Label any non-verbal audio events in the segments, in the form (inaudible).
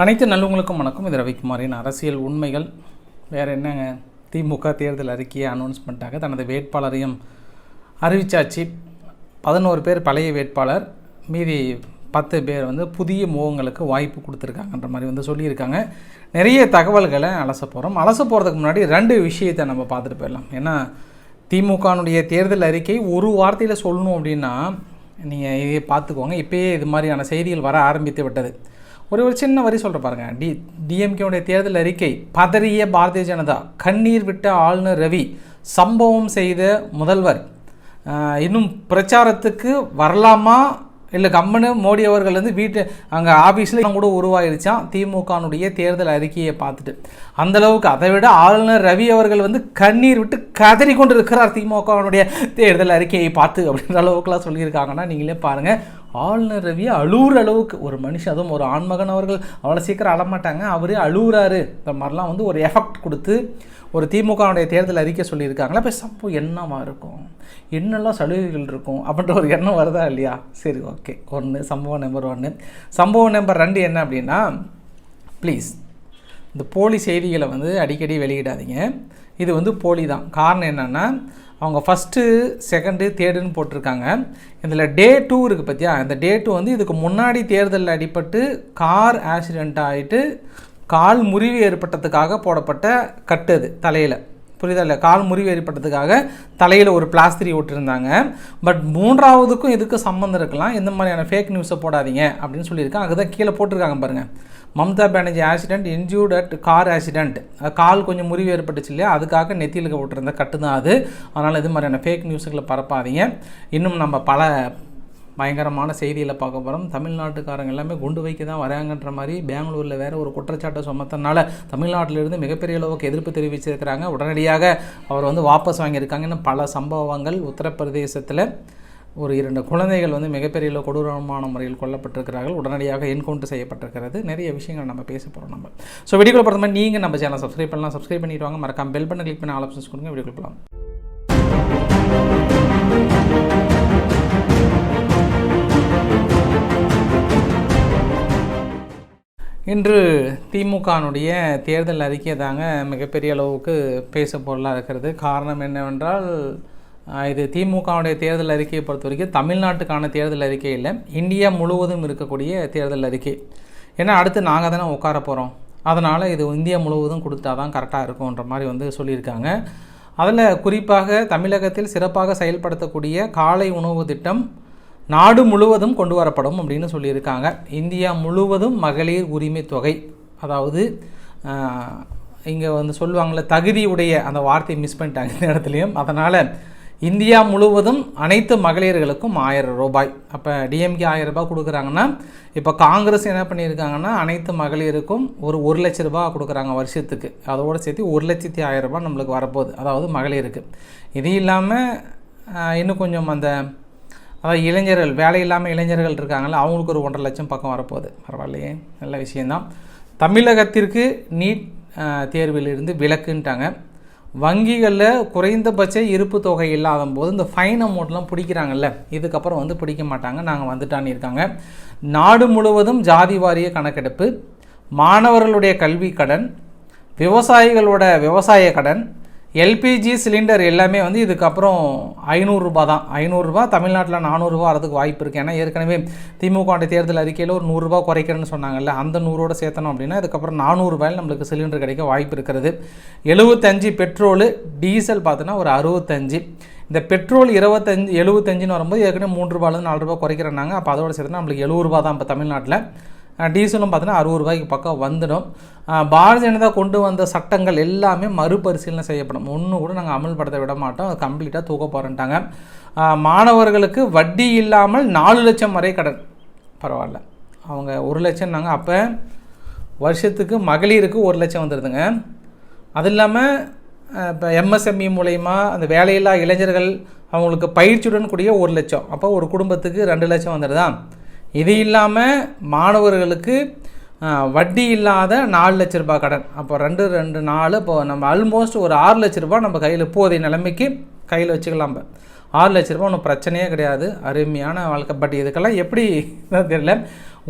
அனைத்து நல்லவங்களுக்கும் வணக்கம். இது ரவிக்குமாரின் அரசியல் உண்மைகள். வேறு என்னங்க? திமுக தேர்தல் அறிக்கையை அனௌன்ஸ்மெண்ட்டாக தனது வேட்பாளரையும் அறிவிச்சாச்சு. பதினோரு பேர் பழைய வேட்பாளர் மீதி பத்து பேர் வந்து புதிய முகங்களுக்கு வாய்ப்பு கொடுத்துருக்காங்கன்ற மாதிரி வந்து சொல்லியிருக்காங்க. நிறைய தகவல்களை அலச போகிறோம் அலச போகிறதுக்கு முன்னாடி ரெண்டு விஷயத்தை நம்ம பார்த்துட்டு போயிடலாம். ஏன்னா திமுகனுடைய தேர்தல் அறிக்கை ஒரு வார்த்தையில் சொல்லணும் அப்படின்னா நீங்கள் இதை பார்த்துக்கோங்க. இப்போயே இது மாதிரியான செய்திகள் வர ஆரம்பித்து விட்டது. ஒரு ஒரு சின்ன வரி சொல்கிற பாருங்க. டி டிஎம்கேவுடைய தேர்தல் அறிக்கை பதறிய பாரதிய ஜனதா கண்ணீர் விட்ட ஆளுநர் ரவி சம்பவம் செய்த முதல்வர். இன்னும் பிரச்சாரத்துக்கு வரலாமா? இல்லை கம்மனு மோடி அவர்கள் வந்து வீட்டு அங்கே ஆஃபீஸில் கூட உருவாயிருச்சான் திமுகனுடைய தேர்தல் அறிக்கையை பார்த்துட்டு. அந்தளவுக்கு அதை விட ஆளுநர் ரவி அவர்கள் வந்து கண்ணீர் விட்டு கதறி கொண்டு இருக்கிறார் திமுகனுடைய தேர்தல் அறிக்கையை பார்த்து அப்படின்ற அளவுக்குலாம் சொல்லியிருக்காங்கன்னா நீங்களே பாருங்கள் ஆளுநர் ரவி அளவுக்கு. ஒரு மனுஷன் அதுவும் ஒரு ஆண்மகன் அவர்கள் அவ்வளோ சீக்கிரம் அழமாட்டாங்க அவரே அழுகுறாரு இந்த மாதிரிலாம் வந்து ஒரு எஃபெக்ட் கொடுத்து ஒரு திமுகவுடைய தேர்தல் அறிக்கை சொல்லியிருக்காங்களா இப்போ சப்போ என்னவா இருக்கும்? என்னெல்லாம் சலுகைகள் இருக்கும்? அப்படின்ற ஒரு எண்ணம் வருதா இல்லையா? சரி ஓகே ஒன்று சம்பவம் நம்பர் ஒன்று சம்பவம் நம்பர் ரெண்டு என்ன அப்படின்னா ப்ளீஸ் இந்த போலி செய்திகளை வந்து அடிக்கடி வெளியிடாதீங்க. இது வந்து போலி தான். காரணம் என்னென்னா அவங்க ஃபஸ்ட்டு செகண்டு தேர்டுன்னு போட்டிருக்காங்க. இதில் டே டூ இருக்குது பார்த்தியா இந்த டே டூ வந்து இதுக்கு முன்னாடி தேர்தலில் அடிபட்டு கார் ஆக்சிடெண்ட் ஆகிட்டு கால் முறிவு ஏற்பட்டதுக்காக போடப்பட்ட கட்டு அது தலையில். புரியுதா இல்லை? கால் முறிவு ஏற்பட்டதுக்காக தலையில் ஒரு பிளாஸ்திரி விட்டுருந்தாங்க பட் மூன்றாவதுக்கும் இதுக்கும் சம்மந்தம் இருக்கலாம்? இந்த மாதிரியான ஃபேக் நியூஸை போடாதீங்க அப்படின்னு சொல்லியிருக்கேன் அங்கே தான் கீழே போட்டிருக்காங்க பாருங்கள் Mamata Banerjee accident injured at car accident கால் கொஞ்சம் முறிவு ஏற்பட்டுச்சு இல்லையா? அதுக்காக நெத்தியில் விட்டுருந்த கட்டு தான் அது. அதனால் இது மாதிரியான ஃபேக் நியூஸுகளை பரப்பாதீங்க. இன்னும் நம்ம பல பயங்கரமான செய்தியில் பார்க்க போகிறோம் தமிழ்நாட்டுக்காரங்க எல்லாமே குண்டு வைக்க தான் வராங்கன்ற மாதிரி பெங்களூரில் வேறு ஒரு குற்றச்சாட்டை சுமத்தனால தமிழ்நாட்டிலிருந்து மிகப்பெரிய அளவுக்கு எதிர்ப்பு தெரிவிச்சிருக்கிறாங்க. உடனடியாக அவர் வந்து வாபஸ் வாங்கியிருக்காங்க. இன்னும் பல சம்பவங்கள். உத்தரப்பிரதேசத்தில் ஒரு இரண்டு குழந்தைகள் வந்து மிகப்பெரிய கொடூரமான முறையில் கொல்லப்பட்டிருக்கிறார்கள். உடனடியாக என்கவுண்டர் செய்யப்பட்டிருக்கிறது. நிறைய விஷயங்கள் நம்ம பேச போகிறோம் நம்ம. ஸோ வீடியோ பொறுத்த மாதிரி நீங்கள் நம்ம சேனல் சப்ஸ்கிரைப் பண்ணலாம். சப்ஸ்கிரைப் பண்ணிட்டு வாங்க. மறக்காம பெல் பண்ண கிளிக் பண்ணி ஆப்ஷன்ஸ் கொடுங்க. வீடியோ போகலாம் இன்று திமுகனுடைய தேர்தல் அறிக்கை தாங்க மிகப்பெரிய அளவுக்கு பேச பொருளாக இருக்கிறது. காரணம் என்னவென்றால் இது திமுகவுடைய தேர்தல் அறிக்கையை பொறுத்த வரைக்கும் தமிழ்நாட்டுக்கான தேர்தல் அறிக்கை இல்லை. இந்தியா முழுவதும் இருக்கக்கூடிய தேர்தல் அறிக்கை. ஏன்னா அடுத்து நாங்கள் தானே உட்கார போகிறோம் அதனால் இது இந்தியா முழுவதும் கொடுத்தா தான் கரெக்டாக இருக்கும்ன்ற மாதிரி வந்து சொல்லியிருக்காங்க. அதில் குறிப்பாக தமிழகத்தில் சிறப்பாக செயல்படுத்தக்கூடிய காலை உணவு திட்டம் நாடு முழுவதும் கொண்டு வரப்படும் அப்படின்னு சொல்லியிருக்காங்க. இந்தியா முழுவதும் மகளிர் உரிமை தொகை. அதாவது இங்கே வந்து சொல்லுவாங்கள்ல தகுதியுடைய அந்த வார்த்தையை மிஸ் பண்ணிட்டாங்க இந்த இடத்துலையும். அதனால் இந்தியா முழுவதும் அனைத்து மகளிர்களுக்கும் ஆயிரம் ரூபாய். அப்போ டிஎம்கே ஆயிரம் ரூபாய் கொடுக்குறாங்கன்னா இப்போ காங்கிரஸ் என்ன பண்ணியிருக்காங்கன்னா அனைத்து மகளிருக்கும் ஒரு ஒரு லட்ச ரூபா கொடுக்குறாங்க வருஷத்துக்கு. அதோடு சேர்த்து ஒரு லட்சத்தி ஆயிரம் ரூபாய் நம்மளுக்கு வரப்போகுது. அதாவது மகளிருக்கு. இது இல்லாமல் இன்னும் கொஞ்சம் அந்த அதாவது இளைஞர்கள் வேலை இல்லாமல் இளைஞர்கள் இருக்காங்களா அவங்களுக்கு ஒரு ஒன்றரை லட்சம் பக்கம் வரப்போகுது. பரவாயில்லையே நல்ல விஷயந்தான் தமிழகத்திற்கு நீட் தேர்விலிருந்து விலக்குன்ட்டாங்க. வங்கிகளில் குறைந்தபட்ச இருப்பு தொகை இல்லாத போது இந்த ஃபைன் அமௌண்ட்லாம் பிடிக்கிறாங்கல்ல இதுக்கப்புறம் வந்து பிடிக்க மாட்டாங்க நாங்கள் வந்துட்டான்னு இருக்காங்க. நாடு முழுவதும் ஜாதி வாரிய கணக்கெடுப்பு மாணவர்களுடைய கல்வி கடன் விவசாயிகளோட விவசாய கடன் எல்பிஜி சிலிண்டர் எல்லாமே வந்து இதுக்கப்புறம் ஐநூறுரூபா தான். ஐநூறுரூபா தமிழ்நாட்டில் நானூறுரூவா வரதுக்கு வாய்ப்பு இருக்குது ஏன்னா ஏற்கனவே திமுக தேர்தல் அறிக்கையில் ஒரு நூறுரூவா குறைக்கிறேன்னு சொன்னாங்கல்ல அந்த நூறோட சேர்த்தணும் அப்படின்னா இதுக்கப்புறம் நானூறுரூபாயில் நம்மளுக்கு சிலிண்டர் கிடைக்க வாய்ப்பு இருக்கிறது. எழுபத்தஞ்சு பெட்ரோலு டீசல் பார்த்தோன்னா ஒரு அறுபத்தஞ்சு. இந்த பெட்ரோல் இருபத்தஞ்சு எழுபத்தஞ்சுன்னு வரும்போது ஏற்கனவே மூன்று ரூபாயிலேருந்து நாலு ரூபா குறைக்கிறேன்னாங்க. அப்போ அதோட சேர்த்து நம்மளுக்கு எழுபது ரூபா தான் இப்போ தமிழ்நாட்டில். டீசலும் பார்த்தீங்கன்னா அறுபது ரூபாய்க்கு பக்கம் வந்துடும். பாரதிய ஜனதா கொண்டு வந்த சட்டங்கள் எல்லாமே மறுபரிசீலனை செய்யப்படும். ஒன்று கூட நாங்கள் அமல்படுத்த விட மாட்டோம். அது கம்ப்ளீட்டாக தூக்க போகிறேன்ட்டாங்க மாணவர்களுக்கு வட்டி இல்லாமல் நாலு லட்சம் வரை கடன். பரவாயில்ல. அவங்க ஒரு லட்சம் நாங்கள் அப்போ வருஷத்துக்கு மகளிருக்கு ஒரு லட்சம் வந்துடுதுங்க அது இல்லாமல் இப்போ எம்எஸ்எம்இ மூலயமா அந்த வேலையில்லா இளைஞர்கள் அவங்களுக்கு பயிற்சியுடன் கூடிய ஒரு லட்சம். அப்போ ஒரு குடும்பத்துக்கு ரெண்டு லட்சம் வந்துடுதா இது இல்லாமல் மாணவர்களுக்கு வட்டி இல்லாத நாலு லட்ச ரூபாய் கடன். அப்போ ரெண்டு ரெண்டு நாலு இப்போ நம்ம ஆல்மோஸ்ட் ஒரு ஆறு லட்ச ரூபாய் நம்ம கையில் இப்போதைய நிலைமைக்கு கையில் வச்சுக்கலாம் நம்ம ஆறு லட்ச ரூபாய் ஒன்றும் பிரச்சனையே கிடையாது. அருமையான வாழ்க்கை. பட் இதுக்கெல்லாம் எப்படி தெரியல.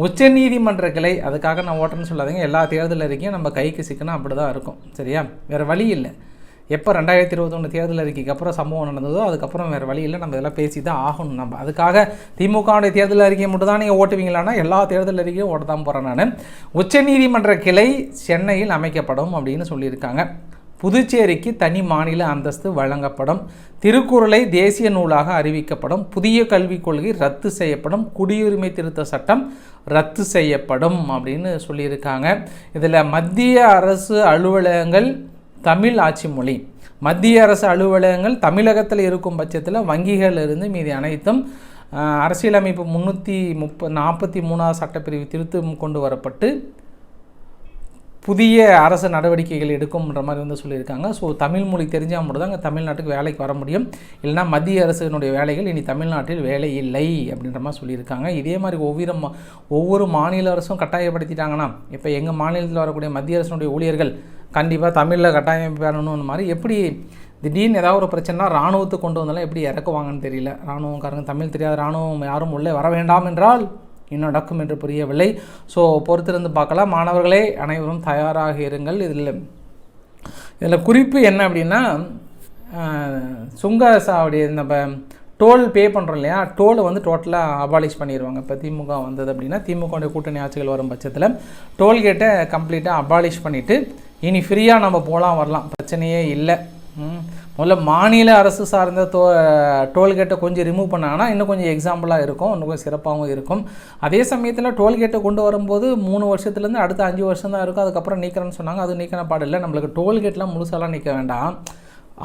உச்சநீதிமன்ற கிளை அதுக்காக நான் ஓட்டுறேன்னு சொல்லாதீங்க. எல்லா தேர்தல் அறிக்கையும் நம்ம கைக்கு சிக்கனா அப்படி தான் இருக்கும். சரியா? வேறு வழி இல்லை. எப்போ ரெண்டாயிரத்தி இருபத்தொன்று தேர்தல் அறிக்கைக்கு அப்புறம் சம்பவம் நடந்ததோ அதுக்கப்புறம் வேறு வழி இல்லை நம்ம இதெல்லாம் பேசி தான் ஆகணும். நம்ம அதுக்காக திமுகவுடைய தேர்தல் அறிக்கையை மட்டும் தான் நீங்கள் ஓட்டுவீங்களான்னா எல்லா தேர்தல் அறிக்கையும் ஓட்ட தான் போகிறேன் நான். உச்சநீதிமன்ற கிளை சென்னையில் அமைக்கப்படும் அப்படின்னு சொல்லியிருக்காங்க. புதுச்சேரிக்கு தனி மாநில அந்தஸ்து வழங்கப்படும். திருக்குறளை தேசிய நூலாக அறிவிக்கப்படும். புதிய கல்விக் கொள்கை ரத்து செய்யப்படும். குடியுரிமை திருத்த சட்டம் ரத்து செய்யப்படும் அப்படின்னு சொல்லியிருக்காங்க. இதில் மத்திய அரசு அலுவலகங்கள் தமிழ் ஆட்சி மொழி. மத்திய அரசு அலுவலகங்கள் தமிழகத்தில் இருக்கும் பட்சத்தில் வங்கிகள் இருந்து மீதி அனைத்தும் அரசியலமைப்பு முந்நூற்றி முப்ப நாற்பத்தி மூணாவது சட்டப்பிரிவு திருத்தம் கொண்டு வரப்பட்டு புதிய அரசு நடவடிக்கைகள் எடுக்கும்ன்ற மாதிரி வந்து சொல்லியிருக்காங்க. ஸோ தமிழ் மொழி தெரிஞ்சால் மட்டும் தான் அங்கே தமிழ்நாட்டுக்கு வேலைக்கு வர முடியும். இல்லைனா மத்திய அரசினுடைய வேலைகள் இனி தமிழ்நாட்டில் வேலை இல்லை அப்படின்ற மாதிரி சொல்லியிருக்காங்க. இதே மாதிரி ஒவ்வொரு ஒவ்வொரு மாநில அரசும் கட்டாயப்படுத்திட்டாங்கன்னா இப்போ எங்கள் மாநிலத்தில் வரக்கூடிய மத்திய அரசினுடைய ஊழியர்கள் கண்டிப்பாக தமிழில் கட்டாயம் பெறணும்னு மாதிரி எப்படி திடீர்னு ஏதாவது ஒரு பிரச்சனைனா ராணுவத்தை கொண்டு வந்தாலும் எப்படி இறக்குவாங்கன்னு தெரியல. இராணுவக்காரங்க தமிழ் தெரியாத ராணுவம் யாரும் உள்ளே வர வேண்டாம் என்றால் இன்னும் நடக்கும் என்று புரியவில்லை. ஸோ பொறுத்திருந்து பார்க்கலாம். மாணவர்களே அனைவரும் தயாராக இருங்கள். இதில் இதில் குறிப்பு என்ன அப்படின்னா சுங்க சாவடி நம்ம டோல் பே பண்ணுறோம் இல்லையா? டோலை வந்து டோட்டலாக அபாலிஷ் பண்ணிடுவாங்க இப்போ திமுக வந்தது அப்படின்னா திமுக கூட்டணி ஆட்சிகள் வரும் பட்சத்தில் டோல்கேட்டை கம்ப்ளீட்டாக அபாலிஷ் பண்ணிவிட்டு இனி ஃப்ரீயாக நம்ம போகலாம் வரலாம். பிரச்சனையே இல்லை. முதல்ல மாநில அரசு சார்ந்த டோ டோல்கேட்டை கொஞ்சம் ரிமூவ் பண்ணாங்கன்னா இன்னும் கொஞ்சம் எக்ஸாம்பிளாக இருக்கும். இன்னும் கொஞ்சம் சிறப்பாகவும் இருக்கும். அதே சமயத்தில் டோல்கேட்டை கொண்டு வரும்போது மூணு வருஷத்துலேருந்து அடுத்த அஞ்சு வருஷம் தான் இருக்கும். அதுக்கப்புறம் நீக்கிறேன்னு சொன்னாங்க. அது நீக்கின பாடு இல்லை. நம்மளுக்கு டோல்கேட்லாம் முழுசாலாம் நிற்க வேண்டாம்.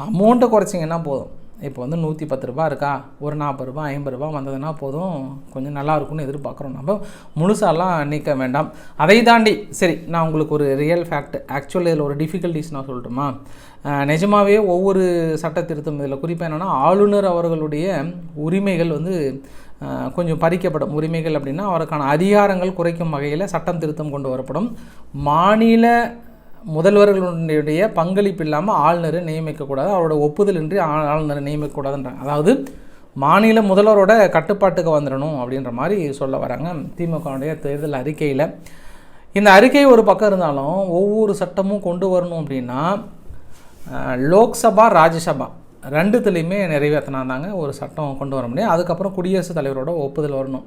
அமௌண்ட்டை குறைச்சிங்கன்னா போதும். இப்போ வந்து நூற்றி பத்து ரூபா இருக்கா? ஒரு நாற்பது ரூபா ஐம்பது ரூபா வந்ததுன்னா போதும். கொஞ்சம் நல்லா இருக்கும்னு எதிர்பார்க்குறோம் நம்ம. முழுசாலாம் நீக்க வேண்டாம். அதை தாண்டி சரி நான் உங்களுக்கு ஒரு ரியல் ஃபேக்ட் ஆக்சுவலி இதில் ஒரு டிஃபிகல்ட்டிஸ் நான் சொல்லட்டுமா? நிஜமாகவே நிஜமாவே ஒவ்வொரு சட்ட திருத்தம் இதில் குறிப்பாக என்னென்னா ஆளுநர் அவர்களுடைய உரிமைகள் வந்து கொஞ்சம் பறிக்கப்படும். உரிமைகள் அப்படின்னா அவருக்கான அதிகாரங்கள் குறைக்கும் வகையில் சட்டம் திருத்தம் கொண்டு வரப்படும். மாநில முதல்வர்களுடைய பங்களிப்பு இல்லாமல் ஆளுநரை நியமிக்கக்கூடாது. அவரோட ஒப்புதல் இன்றி ஆளுநரை நியமிக்கக்கூடாதுன்றாங்க. அதாவது மாநில முதல்வரோட கட்டுப்பாட்டுக்கு வந்துடணும் அப்படின்ற மாதிரி சொல்ல வராங்க திமுகவுடைய தேர்தல் அறிக்கையில். இந்த அறிக்கை ஒரு பக்கம் இருந்தாலும் ஒவ்வொரு சட்டமும் கொண்டு வரணும் அப்படின்னா லோக்சபா ராஜ்யசபா ரெண்டுத்துலேயுமே நிறைவேற்றினாதாங்க ஒரு சட்டம் கொண்டு வர முடியும். அதுக்கப்புறம் குடியரசுத் தலைவரோட ஒப்புதல் வரணும்.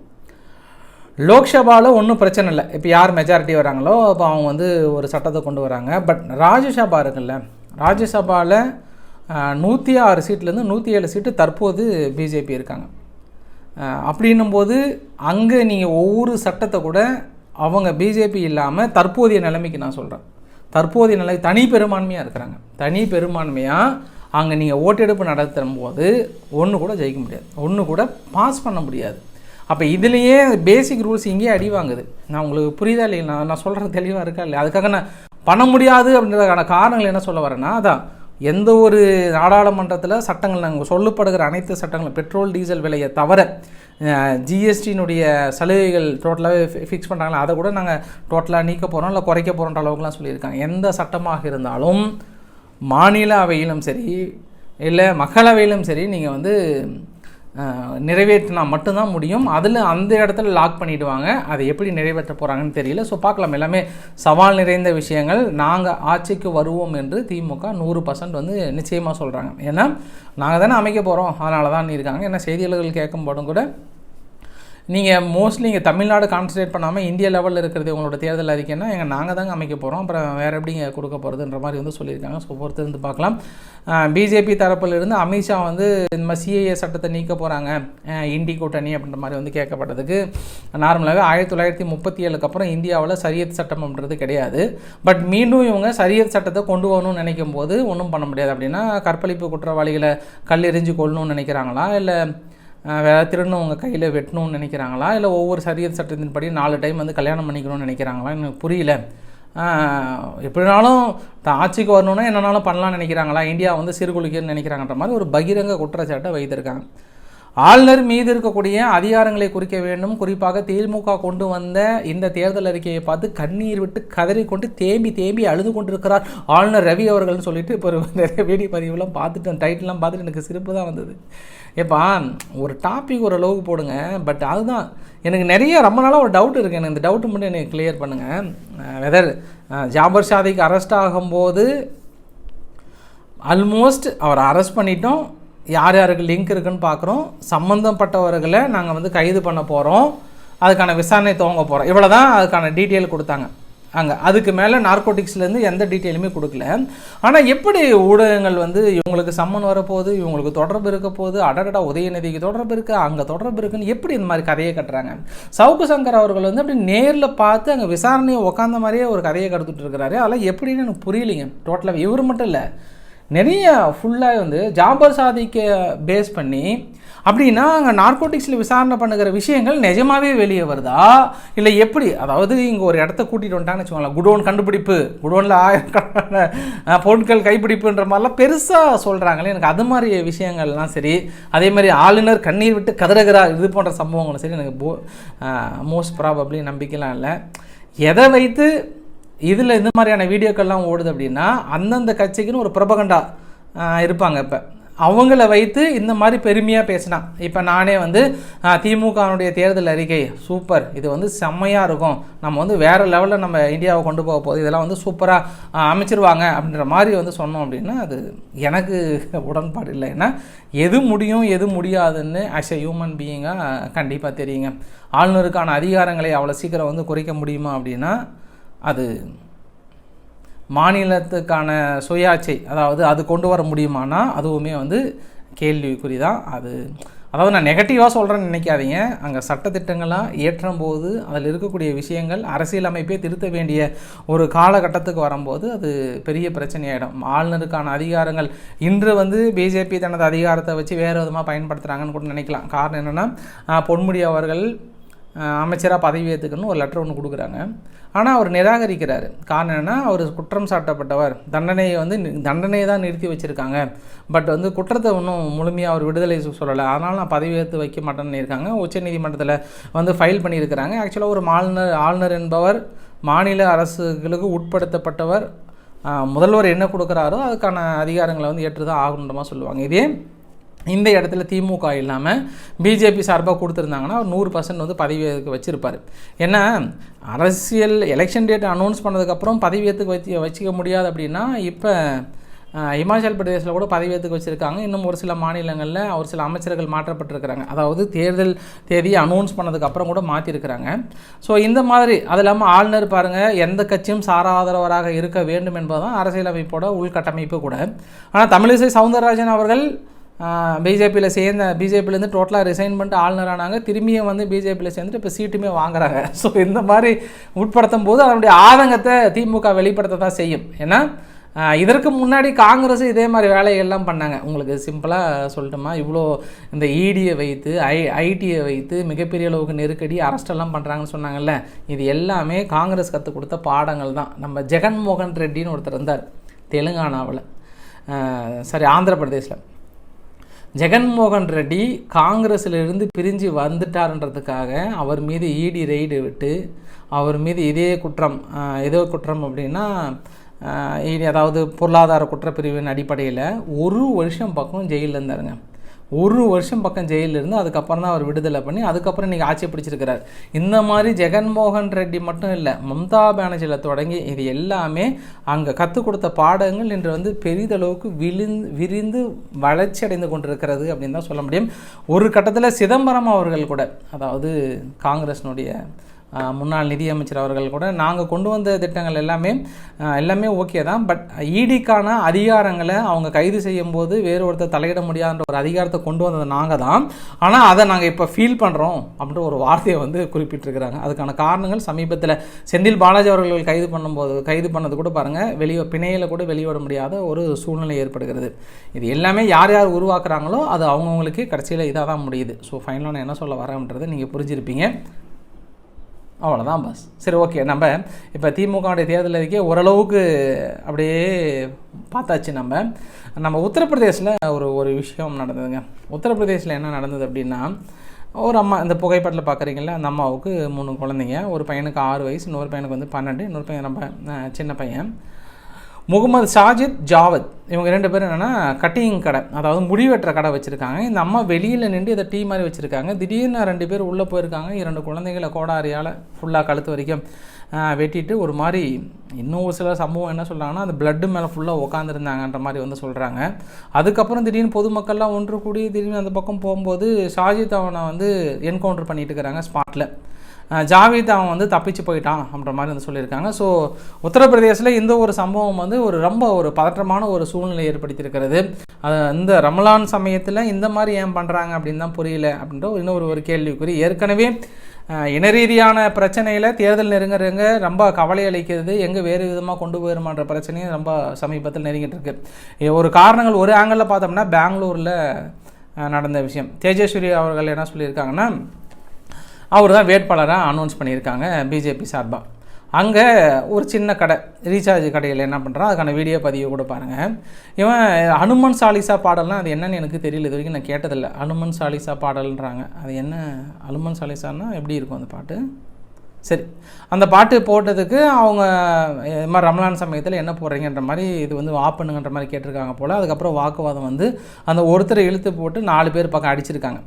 லோக்சபாவில் ஒன்றும் பிரச்சனை இல்லை. இப்போ யார் மெஜாரிட்டி வராங்களோ அப்போ அவங்க வந்து ஒரு சட்டத்தை கொண்டு வராங்க. பட் ராஜ்யசபா இருக்குல்ல ராஜ்யசபாவில் நூற்றி ஆறு சீட்லேருந்து நூற்றி ஏழு சீட்டு தற்போது பிஜேபி இருக்காங்க. அப்படின்னும்போது அங்கே நீங்கள் ஒவ்வொரு சட்டத்தை கூட அவங்க பிஜேபி இல்லாமல் தற்போதைய நிலைமைக்கு நான் சொல்கிறேன் தற்போதைய நிலை தனி பெரும்பான்மையாக இருக்கிறாங்க. தனி பெரும்பான்மையாக அங்கே நீங்கள் ஓட்டெடுப்பு நடத்தும் போது ஒன்று கூட ஜெயிக்க முடியாது. ஒன்று கூட பாஸ் பண்ண முடியாது. அப்போ இதுலேயே பேசிக் ரூல்ஸ் இங்கேயே அடி வாங்குது. நான் உங்களுக்கு புரியுதா இல்லையா? நான் நான் சொல்கிறது தெளிவாக இருக்கா இல்லையா? அதுக்காக நான் பண்ண முடியாது அப்படின்றதுக்கான காரணங்கள் என்ன சொல்ல வரேன்னா அதான் எந்த ஒரு நாடாளுமன்றத்தில் சட்டங்கள் நாங்கள் சொல்லப்படுகிற அனைத்து சட்டங்களும் பெட்ரோல் டீசல் விலையை தவிர ஜிஎஸ்டியினுடைய சலுகைகள் டோட்டலாகவே ஃபிக்ஸ் பண்ணுறாங்களா அதை கூட நாங்கள் டோட்டலாக நீக்க போகிறோம் இல்லை குறைக்க போகிறோன்ற அளவுக்குலாம் சொல்லியிருக்காங்க. எந்த சட்டமாக இருந்தாலும் மாநில அவையிலும் சரி இல்லை மக்களவையிலும் சரி நீங்கள் வந்து நிறைவேற்றினா மட்டும்தான் முடியும். அதில் அந்த இடத்துல லாக் பண்ணிவிடுவாங்க அதை எப்படி நிறைவேற்ற போகிறாங்கன்னு தெரியல. ஸோ பார்க்கலாம். எல்லாமே சவால் நிறைந்த விஷயங்கள். நாங்கள் ஆட்சிக்கு வருவோம் என்று திமுக நூறு பர்சன்ட் வந்து நிச்சயமாக சொல்கிறாங்க ஏன்னா நாங்கள் தானே அமைக்க போகிறோம் அதனால தான் இருக்காங்க. ஏன்னா செய்தியாளர்கள் கேட்கும்போதும் கூட நீங்கள் மோஸ்ட்லி இங்கே தமிழ்நாடு கான்சன்ட்ரேட் பண்ணாமல் இந்திய லெவலில் இருக்கிறது உங்களோட தேர்தல் அறிக்கைன்னா எங்கள் நாங்கள் தாங்க அமைக்க போகிறோம் அப்புறம் வேறு எப்படிங்க கொடுக்க போகிறதுன்ற மாதிரி வந்து சொல்லியிருக்காங்க. ஸோ பொறுத்து இருந்து பார்க்கலாம். பிஜேபி தரப்பிலிருந்து அமித்ஷா வந்து இந்த மாதிரி சிஏஏ சட்டத்தை நீக்க போகிறாங்க இண்டி கூட்டணி அப்படின்ற மாதிரி வந்து கேட்கப்பட்டதுக்கு. நார்மலாகவே ஆயிரத்தி தொள்ளாயிரத்தி முப்பத்தி ஏழுக்கு அப்புறம் இந்தியாவில் சரியத் சட்டம் அப்படின்றது கிடையாது. பட் மீண்டும் இவங்க சரியத் சட்டத்தை கொண்டு வரணும்னு நினைக்கும் போது ஒன்றும் பண்ண முடியாது. அப்படின்னா கற்பழிப்பு குற்றவாளிகளை கல்லெறிஞ்சு கொள்ளணும்னு நினைக்கிறாங்களா? இல்லை அஹ் திருன்னு அவங்க கையில் வெட்டணும்னு நினைக்கிறாங்களா? இல்லை ஒவ்வொரு சரியத் சட்டத்தின்படி நாலு டைம் வந்து கல்யாணம் பண்ணிக்கணும்னு நினைக்கிறாங்களா? எனக்கு புரியல. எப்படினாலும் தான் ஆட்சிக்கு வரணும்னா என்னன்னாலும் பண்ணலாம்னு நினைக்கிறாங்களா? இந்தியா வந்து சீர்குலைக்குன்னு நினைக்கிறாங்கன்ற மாதிரி ஒரு பகிரங்க குற்றச்சாட்டை வைத்திருக்காங்க. ஆளுநர் மீது இருக்கக்கூடிய அதிகாரங்களை குறிக்க வேண்டும். குறிப்பாக திமுக கொண்டு வந்த இந்த தேர்தல் அறிக்கையை பார்த்து கண்ணீர் விட்டு கதறி கொண்டு தேம்பி தேம்பி அழுது கொண்டிருக்கிறார் ஆளுநர் ரவி அவர்கள்னு சொல்லிட்டு இப்போ (laughs) நிறைய வீடியோ பதிவுலாம் பார்த்துட்டு அந்த டைட்டிலாம் பார்த்துட்டு எனக்கு சிரிப்பு தான் வந்தது. ஏப்பா ஒரு டாபிக் ஒரு அளவுக்கு போடுங்க பட் அதுதான். எனக்கு நிறைய ரொம்ப நாளாக ஒரு டவுட் இருக்குது எனக்கு இந்த டவுட்டு மட்டும் எனக்கு கிளியர் பண்ணுங்கள் வெதர் ஜாபர் ஷாதிக்கு அரெஸ்ட் ஆகும்போது ஆல்மோஸ்ட் அவரை அரெஸ்ட் பண்ணிட்டோம். யார் யாருக்கு லிங்க் இருக்குன்னு பார்க்குறோம். சம்மந்தப்பட்டவர்களை நாங்கள் வந்து கைது பண்ண போகிறோம் அதுக்கான விசாரணை துவங்க போகிறோம் இவ்வளோ தான் அதுக்கான டீட்டெயில் கொடுத்தாங்க. அங்கே அதுக்கு மேலே நார்கோட்டிக்ஸ்லேருந்து எந்த டீட்டெயிலுமே கொடுக்கல. ஆனால் எப்படி ஊடகங்கள் வந்து இவங்களுக்கு சம்மன் வரப்போகுது இவங்களுக்கு தொடர்பு இருக்க போகுது அடடடா உதயநிதிக்கு தொடர்பு இருக்குது அங்கே தொடர்பு இருக்குன்னு எப்படி இந்த மாதிரி கதையை கட்டுறாங்க? சவுக்கு சங்கர் அவர்கள் வந்து அப்படி நேரில் பார்த்து அங்கே விசாரணையை உட்காந்த மாதிரியே ஒரு கதையை கடுத்துட்டு இருக்கிறாரு. அதெல்லாம் எப்படின்னு எனக்கு புரியலைங்க. டோட்டலாக இவர் மட்டும் இல்லை. நிறைய ஃபுல்லாக வந்து ஜாபர் சாதிக்க பேஸ் பண்ணி அப்படின்னா அங்கே நார்கோட்டிக்ஸில் விசாரணை பண்ணுகிற விஷயங்கள் நிஜமாவே வெளியே வருதா? இல்லை எப்படி? அதாவது இங்கே ஒரு இடத்த கூட்டிகிட்டு வந்துட்டான்னு வச்சுக்கோங்களேன். குடோன் கண்டுபிடிப்பு. குடோனில் ஆயிரக்கணக்கான பொருட்கள் கைப்பிடிப்புன்ற மாதிரிலாம் பெருசாக சொல்கிறாங்களே எனக்கு அது மாதிரி விஷயங்கள்லாம் சரி. அதே மாதிரி ஆளுநர் கண்ணீர் விட்டு கதறுகிறார். இது போன்ற சம்பவங்களும் சரி. எனக்கு போ மோஸ்ட் ப்ராபப்ளி நம்பிக்கைலாம் இல்லை. எதை வைத்து இதில் இந்த மாதிரியான வீடியோக்கள்லாம் ஓடுது அப்படின்னா அந்தந்த கட்சிக்குன்னு ஒரு பிரபகண்டா இருப்பாங்க இப்போ. அவங்கள வைத்து இந்த மாதிரி பெருமையாக பேசினா இப்போ நானே வந்து திமுகனுடைய தேர்தல் அறிக்கை சூப்பர். இது வந்து செம்மையாக இருக்கும். நம்ம வந்து வேறு லெவலில் நம்ம இந்தியாவை கொண்டு போக போகுது. இதெல்லாம் வந்து சூப்பராக அமைச்சிருவாங்க அப்படின்ற மாதிரி வந்து சொன்னோம் அப்படின்னா அது எனக்கு உடன்பாடு இல்லை. ஏன்னா எது முடியும் எது முடியாதுன்னு ஆஸ் எ ஹியூமன் பீயிங்காக கண்டிப்பாக தெரியுங்க. ஆளுநருக்கான அதிகாரங்களை அவ்வளோ சீக்கிரம் வந்து குறைக்க முடியுமா அப்படின்னா அது மாநிலத்துக்கான சுயாட்சை அதாவது அது கொண்டு வர முடியுமானா அதுவுமே வந்து கேள்விக்குறி தான். அது அதாவது நான் நெகட்டிவாக சொல்கிறேன்னு நினைக்காதீங்க. அங்கே சட்டத்திட்டங்களாக ஏற்றும் போது அதில் இருக்கக்கூடிய விஷயங்கள் அரசியலமைப்பே திருத்த வேண்டிய ஒரு காலகட்டத்துக்கு வரும்போது அது பெரிய பிரச்சனையாயிடும். ஆளுநருக்கான அதிகாரங்கள் இன்று வந்து பிஜேபி தனது அதிகாரத்தை வச்சு வேறு விதமாக பயன்படுத்துகிறாங்கன்னு கூட நினைக்கலாம். காரணம் என்னென்னா பொன்முடி அவர்கள் அமைச்சராக பதவி ஏற்றுக்கணும்னு ஒரு லெட்டர் ஒன்று கொடுக்குறாங்க. ஆனால் அவர் நிராகரிக்கிறார். காரணம் என்னன்னா அவர் குற்றம் சாட்டப்பட்டவர். தண்டனையை வந்து தண்டனையை தான் நிறுத்தி வச்சுருக்காங்க. பட் வந்து குற்றத்தை இன்னும் முழுமையாக அவர் விடுதலை சொல்லலை. அதனால் நான் பதவி ஏற்று வைக்க மாட்டேன்னு இருக்காங்க. உச்சநீதிமன்றத்தில் வந்து ஃபைல் பண்ணியிருக்கிறாங்க. ஆக்சுவலாக ஒரு ஆளுநர் ஆளுநர் என்பவர் மாநில அரசுகளுக்கு உட்படுத்தப்பட்டவர் முதல்வர் என்ன கொடுக்குறாரோ அதுக்கான அதிகாரங்களை வந்து ஏற்று தான் ஆகணுன்றமா சொல்லுவாங்க. இதே இந்த இடத்துல திமுக இல்லாமல் பிஜேபி சார்பாக கொடுத்துருந்தாங்கன்னா நூறு பர்சன்ட் வந்து பதவி வச்சுருப்பார். ஏன்னா அரசியல் எலெக்ஷன் டேட் அனௌன்ஸ் பண்ணதுக்கப்புறம் பதவி வச்சு வச்சுக்க முடியாது அப்படின்னா இப்போ இமாச்சல் பிரதேசில் கூட பதவி வச்சுருக்காங்க. இன்னும் ஒரு சில மாநிலங்களில் ஒரு சில அமைச்சர்கள் மாற்றப்பட்டிருக்கிறாங்க. அதாவது தேர்தல் தேதியை அனௌன்ஸ் பண்ணதுக்கப்புறம் கூட மாற்றிருக்கிறாங்க ஸோ இந்த மாதிரி அது இல்லாமல் ஆளுநர் பாருங்கள் எந்த கட்சியும் சாராதரவராக இருக்க வேண்டும் என்பதுதான் அரசியலமைப்போட உள்கட்டமைப்பு கூட. ஆனால் தமிழிசை சவுந்தரராஜன் அவர்கள் பிஜேபியில் சேர்ந்த பிஜேபியிலேருந்து டோட்டலாக ரிசைன் பண்ணிட்டு ஆளுநர் ஆனாங்க திரும்பியும் வந்து பிஜேபியில் சேர்ந்துட்டு இப்போ சீட்டுமே வாங்குறாங்க. ஸோ இந்த மாதிரி உட்படுத்தும் போது அதனுடைய ஆதங்கத்தை திமுக வெளிப்படுத்த தான் செய்யும். ஏன்னா இதற்கு முன்னாடி காங்கிரஸ் இதே மாதிரி வேலைகள்லாம் பண்ணாங்க. உங்களுக்கு சிம்பிளாக சொல்லட்டுமா? இவ்வளோ இந்த இடியை வைத்து ஐ ஐடியை வைத்து மிகப்பெரிய அளவுக்கு நெருக்கடி அரஸ்டெல்லாம் பண்ணுறாங்கன்னு சொன்னாங்கல்ல? இது எல்லாமே காங்கிரஸ் கற்றுக் கொடுத்த பாடங்கள் தான். நம்ம ஜெகன்மோகன் ரெட்டின்னு ஒருத்தர் இருந்தார் தெலுங்கானாவில். சாரி ஆந்திர பிரதேசில் ஜெகன்மோகன் ரெட்டி காங்கிரஸிலிருந்து பிரிஞ்சு வந்துட்டாருன்றதுக்காக அவர் மீது இடி ரெய்டு விட்டு அவர் மீது இதே குற்றம் ஏதோ குற்றம் அப்படின்னா ஆஹ், இனி அதாவது பொருளாதார குற்றப்பிரிவின் அடிப்படையில் ஒரு வருஷம் பக்கம் ஜெயிலில் இருந்தாருங்க. ஒரு வருஷம் பக்கம் ஜெயிலில் இருந்து அதுக்கப்புறம் தான் அவர் விடுதலை பண்ணி அதுக்கப்புறம் இன்றைக்கி ஆட்சி பிடிச்சிருக்கிறார். இந்த மாதிரி ஜெகன்மோகன் ரெட்டி மட்டும் இல்லை மம்தா பானர்ஜியில் தொடங்கி இது எல்லாமே அங்கே கற்றுக் கொடுத்த பாடங்கள் இன்று வந்து பெரிதளவுக்கு விழுந்து விரிந்து வளர்ச்சி அடைந்து கொண்டிருக்கிறது அப்படின்னு தான் சொல்ல முடியும். ஒரு கட்டத்தில் சிதம்பரம் அவர்கள் கூட அதாவது காங்கிரஸினுடைய முன்னாள் நிதியமைச்சர் அவர்கள் கூட நாங்கள் கொண்டு வந்த திட்டங்கள் எல்லாமே எல்லாமே ஓகே தான். பட் இடிக்கான அதிகாரங்களை அவங்க கைது செய்யும் போது வேறு ஒருத்தர் தலையிட முடியாதுன்ற ஒரு அதிகாரத்தை கொண்டு வந்தது நாங்கள் தான். ஆனால் அதை நாங்கள் இப்போ ஃபீல் பண்ணுறோம் அப்படின்ற ஒரு வார்த்தையை வந்து குறிப்பிட்டிருக்கிறாங்க. அதுக்கான காரணங்கள் சமீபத்தில் செந்தில் பாலாஜி அவர்கள் கைது பண்ணும்போது கைது பண்ணது கூட பாருங்கள் வெளியே பிணையில் கூட வெளியிட முடியாத ஒரு சூழ்நிலை ஏற்படுகிறது. இது எல்லாமே யார் யார் உருவாக்குறாங்களோ அது அவங்கவுங்களுக்கே கடைசியில் இதாக தான் முடியுது ஸோ ஃபைனலாக நான் என்ன சொல்ல வரேன்றதை நீங்கள் புரிஞ்சிருப்பீங்க. அவ்வளோதான் பாஸ் சரி ஓகே நம்ம இப்போ திமுகவுடைய தேர்தல் அறிக்கை ஓரளவுக்கு அப்படியே பார்த்தாச்சு நம்ம. நம்ம உத்தரப்பிரதேசில் ஒரு ஒரு விஷயம் நடந்ததுங்க. உத்தரப்பிரதேசில் என்ன நடந்தது அப்படின்னா ஒரு அம்மா இந்த புகைப்படத்தில் பார்க்குறீங்களா அந்த அம்மாவுக்கு மூணு குழந்தைங்க. ஒரு பையனுக்கு ஆறு வயசு இன்னொரு பையனுக்கு வந்து பன்னெண்டு இன்னொரு பையன் ரொம்ப சின்ன பையன். முகமது சாஜித் ஜாவத் இவங்க ரெண்டு பேரும் என்னென்னா கட்டிங் கடை அதாவது முடி வெட்டுற கடை வச்சுருக்காங்க. இந்த அம்மா வெளியில் நின்று இதை டீ மாதிரி வச்சுருக்காங்க. திடீர்னு ரெண்டு பேர் உள்ளே போயிருக்காங்க. இரண்டு குழந்தைகளை கோடாரியால் ஃபுல்லாக கழுத்து வரைக்கும் வெட்டிட்டு ஒரு மாதிரி இன்னும் ஒரு சில சம்பவம் என்ன சொல்கிறாங்கன்னா அந்த பிளட்டு மேலே ஃபுல்லாக உட்காந்துருந்தாங்கன்ற மாதிரி வந்து சொல்கிறாங்க அதுக்கப்புறம் திடீர்னு பொதுமக்கள்லாம் ஒன்று கூடி திடீர்னு அந்த பக்கம் போகும்போது ஷாஜித் அவனை வந்து என்கவுண்டர் பண்ணிட்டு இருக்கிறாங்க ஸ்பாட்டில் ஜாவேத் அவன் வந்து தப்பிச்சு போயிட்டான் அப்படின்ற மாதிரி வந்து சொல்லியிருக்காங்க. ஸோ உத்தரப்பிரதேசில் இந்த ஒரு சம்பவம் வந்து ஒரு ரொம்ப ஒரு பதற்றமான ஒரு சூழ்நிலை ஏற்படுத்தியிருக்கிறது. அது இந்த ரமலான் சமயத்தில் இந்த மாதிரி ஏன் பண்ணுறாங்க அப்படின்னு தான் புரியல அப்படின்ற இன்னொரு ஒரு கேள்விக்குறி. ஏற்கனவே இனரீதியான இன ரீதியான பிரச்சனையில் தேர்தல் நெருங்க நெருங்க ரொம்ப கவலை அளிக்கிறது எங்கே வேறு விதமாக கொண்டு போயிருமான்ற பிரச்சனையும் ரொம்ப சமீபத்தில் நெருங்கிட்டு இருக்கு ஒரு காரணங்கள் ஒரு ஆங்கிளில் பார்த்தோம்னா பெங்களூரில் நடந்த விஷயம். தேஜஸ்வரி அவர்கள் என்ன சொல்லியிருக்காங்கன்னா அவர் தான் வேட்பாளராக அனௌன்ஸ் பண்ணியிருக்காங்க பிஜேபி சார்பாக அங்கே ஒரு சின்ன கடை ரீசார்ஜ் கடையில் என்ன பண்ணுறான் அதுக்கான வீடியோ பதிவு கூட பாருங்கள் இவன் ஹனுமன் சாலிசா பாடல்னா அது என்னன்னு எனக்கு தெரியல இது வரைக்கும் நான் கேட்டதில்லை. ஹனுமன் சாலிசா பாடல்ன்றாங்க. அது என்ன ஹனுமன் சாலிசான்னா எப்படி இருக்கும் அந்த பாட்டு? சரி அந்த பாட்டு போட்டதுக்கு அவங்க இது மாதிரி ரமலான் சமயத்தில் என்ன போடுறீங்கன்ற மாதிரி இது வந்து ஆப் பண்ணுங்கன்ற மாதிரி கேட்டிருக்காங்க போல். அதுக்கப்புறம் வாக்குவாதம் வந்து அந்த ஒருத்தரை இழுத்து போட்டு நாலு பேர் பக்கம் அடிச்சிருக்காங்க.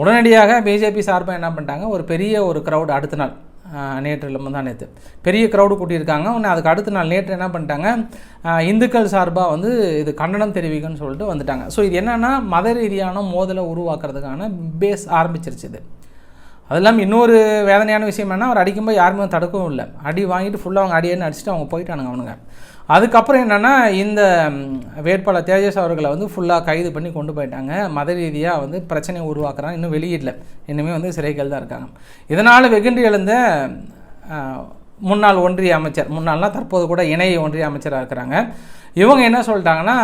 உடனடியாக பிஜேபி சார்பாக என்ன பண்ணிட்டாங்க? ஒரு பெரிய ஒரு க்ரௌட் அடுத்த நாள் நேற்று இல்லை தான் நேற்று பெரிய க்ரௌடு கூட்டியிருக்காங்க. உடனே அதுக்கு அடுத்த நாள் நேற்று என்ன பண்ணிட்டாங்க? இந்துக்கள் சார்பாக வந்து இது கண்டனம் தெரிவிக்குன்னு சொல்லிட்டு வந்துட்டாங்க. ஸோ இது என்னென்னா மத ரீதியான மோதலை உருவாக்குறதுக்கான பேஸ் ஆரம்பிச்சிருச்சு இது. அது இல்லாமல் இன்னொரு வேதனையான விஷயம் என்ன அவர் அடிக்கும்போது யாருமே தடுக்கவும் இல்லை. அடி வாங்கிட்டு ஃபுல்லாக அவங்க அடியேன்னு அடிச்சுட்டு அவங்க போயிட்டானுங்க அவனுங்க. அதுக்கப்புறம் என்னென்னா இந்த வேட்பாளர் தேஜஸ் அவர்களை வந்து ஃபுல்லாக கைது பண்ணி கொண்டு போயிட்டாங்க. மத ரீதியாக வந்து பிரச்சனையை உருவாக்குறாங்க. இன்னும் வெளியிடல. இன்னுமே வந்து சிறைகள் தான் இருக்காங்க. இதனால் வெகுண்டு எழுந்த முன்னாள் ஒன்றிய அமைச்சர் முன்னாள்னா தற்போது கூட இணை ஒன்றிய அமைச்சராக இருக்கிறாங்க. இவங்க என்ன சொல்லிட்டாங்கன்னா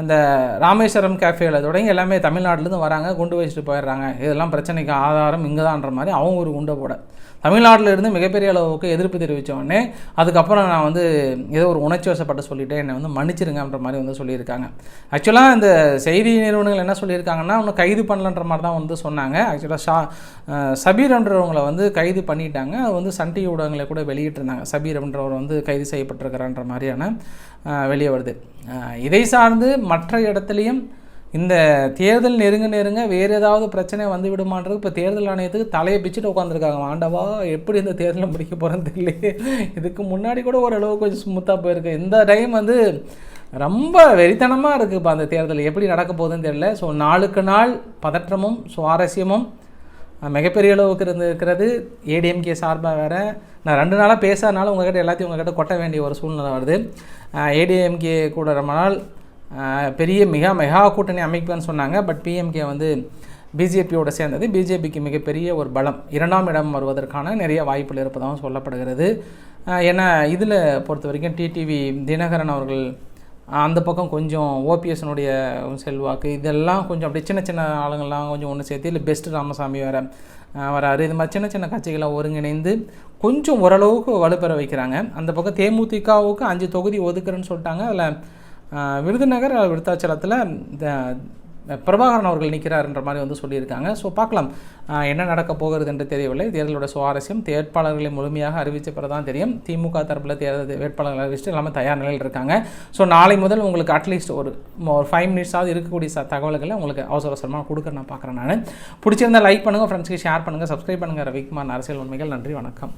அந்த ராமேஸ்வரம் கேஃபேல தொடங்கி எல்லாமே தமிழ்நாட்டிலேருந்து வராங்க குண்டு வச்சுட்டு போயிடுறாங்க. இதெல்லாம் பிரச்சனைக்கு ஆதாரம் இங்கே தான்ற மாதிரி அவங்க ஒரு குண்டை போட. தமிழ்நாட்டில் இருந்து மிகப்பெரிய அளவுக்கு எதிர்ப்பு தெரிவித்தோடனே அதுக்கப்புறம் நான் வந்து ஏதோ ஒரு உணர்ச்சி வசப்பட்டு சொல்லிட்டு என்னை வந்து மன்னிச்சிருங்கன்ற மாதிரி வந்து சொல்லியிருக்காங்க. ஆக்சுவலாக இந்த செய்தி நிறுவனங்கள் என்ன சொல்லியிருக்காங்கன்னா ஒன்று கைது பண்ணலன்ற மாதிரி தான் வந்து சொன்னாங்க. ஆக்சுவலாக ஷா சபீர்ன்றவங்களை வந்து கைது பண்ணிட்டாங்க. அது வந்து சன் டிவி ஊடகங்களை கூட வெளியிட்டிருந்தாங்க. சபீர் அப்படின்றவர் வந்து கைது செய்யப்பட்டிருக்கிறான்ற மாதிரியான வெளியே வருது. இதை சார்ந்து மற்ற இடத்துலையும் இந்த தேர்தல் நெருங்க நெருங்க வேறு ஏதாவது பிரச்சனை வந்து விடுமான்றது இப்போ தேர்தல் ஆணையத்துக்கு தலையை பிச்சுட்டு உட்காந்துருக்காங்க ஆண்டவா எப்படி இந்த தேர்தலை முடிக்க போகிறேன்னு தெரியல இதுக்கு முன்னாடி கூட ஓரளவு கொஞ்சம் ஸ்மூத்தாக போயிருக்கு. இந்த டைம் வந்து ரொம்ப வெறித்தனமாக இருக்குது இப்போ அந்த தேர்தல். எப்படி நடக்க போகுதுன்னு தெரியல. ஸோ நாளுக்கு நாள் பதற்றமும் சுவாரஸ்யமும் மிகப்பெரிய அளவுக்கு இருந்து இருக்கிறது. ஏடிஎம்கே சார்பாக வேறு. நான் ரெண்டு நாளாக பேசாதனால உங்கள்கிட்ட எல்லாத்தையும் உங்ககிட்ட கொட்ட வேண்டிய ஒரு சூழ்நிலை வருது. ஏடிஎம்கே கூட ரொம்ப நாள் பெரிய மிக மெகா கூட்டணி அமைப்பேன்னு சொன்னாங்க. பட் பிஎம்கே வந்து பிஜேபியோட சேர்ந்தது. பிஜேபிக்கு மிகப்பெரிய ஒரு பலம். இரண்டாம் இடம் வருவதற்கான நிறைய வாய்ப்புகள் இருப்பதாகவும் சொல்லப்படுகிறது. ஏன்னா இதில் பொறுத்த வரைக்கும் டிடிவி தினகரன் அவர்கள் அந்த பக்கம் கொஞ்சம் ஓபிஎஸ்னுடைய செல்வாக்கு இதெல்லாம் கொஞ்சம் அப்படியே சின்ன சின்ன ஆளுங்கள்லாம் கொஞ்சம் ஒன்று சேர்த்து இல்லை பெஸ்ட் ராமசாமி வேறு வராரு. இது மாதிரி சின்ன சின்ன கட்சிகளை ஒருங்கிணைந்து கொஞ்சம் ஓரளவுக்கு வலுப்பெற வைக்கிறாங்க. அந்த பக்கம் தேமுதிகவுக்கு அஞ்சு தொகுதி ஒதுக்குறேன்னு சொல்லிட்டாங்க. அதில் விருதுநகர் விருத்தாச்சலத்தில் இந்த பிரபாகரன் அவர்கள் நிற்கிறார்ன்ற மாதிரி வந்து சொல்லியிருக்காங்க. ஸோ பார்க்கலாம். என்ன நடக்க போகிறது என்று தெரியவில்லை. தேர்தலோட சுவாரஸ்யம் வேட்பாளர்களை முழுமையாக அறிவித்த பிறகு தான் தெரியும். திமுக தரப்பில் தேர்தல் வேட்பாளர்கள் அறிவிச்சுட்டு எல்லாமே தயார் நிலையில் இருக்காங்க. ஸோ நாளை முதல் உங்களுக்கு அட்லீஸ்ட் ஒரு ஒரு ஃபைவ் மினிட்ஸாவது இருக்கக்கூடிய ச தகவல்களை உங்களுக்கு அவசர அவசரமாக கொடுக்க நான் பார்க்குறேன் நான். பிடிச்சிருந்தா லைக் பண்ணுங்கள் ஃப்ரெண்ட்ஸ்க்கு ஷேர் பண்ணுங்கள் சப்ஸ்கிரைப் பண்ணுங்கள் ரவிக்குமார் அரசியல் உண்மைகள் நன்றி வணக்கம்.